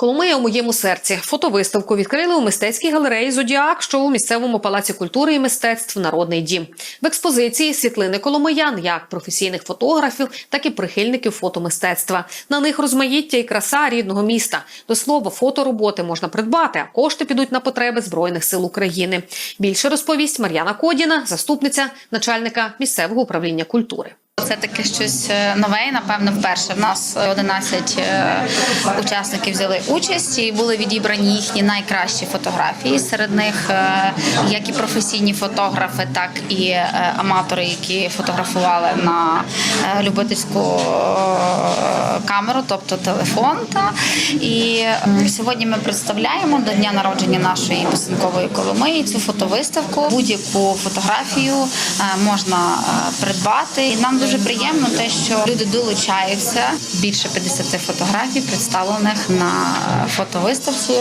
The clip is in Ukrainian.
Коломия у моєму серці. Фотовиставку відкрили у мистецькій галереї Зодіак, що у місцевому палаці культури і мистецтв Народний дім. В експозиції світлини коломиян, як професійних фотографів, так і прихильників фотомистецтва. На них розмаїття і краса рідного міста. До слова, фотороботи можна придбати, а кошти підуть на потреби збройних сил України. Більше розповість Мар'яна Кодіна, заступниця начальника місцевого управління культури. Це таке щось е, нове, і, напевно, вперше. В нас 11 е, учасників взяли участь і були відібрані їхні найкращі фотографії. Серед них е, як і професійні фотографи, так і аматори, які фотографували на любительську камеру, тобто телефон. І сьогодні ми представляємо до дня народження нашої писанкової Коломиї цю фотовиставку. Будь-яку фотографію можна придбати. І нам дуже приємно те, що люди долучаються. Більше 50 фотографій представлених на е, фотовиставці.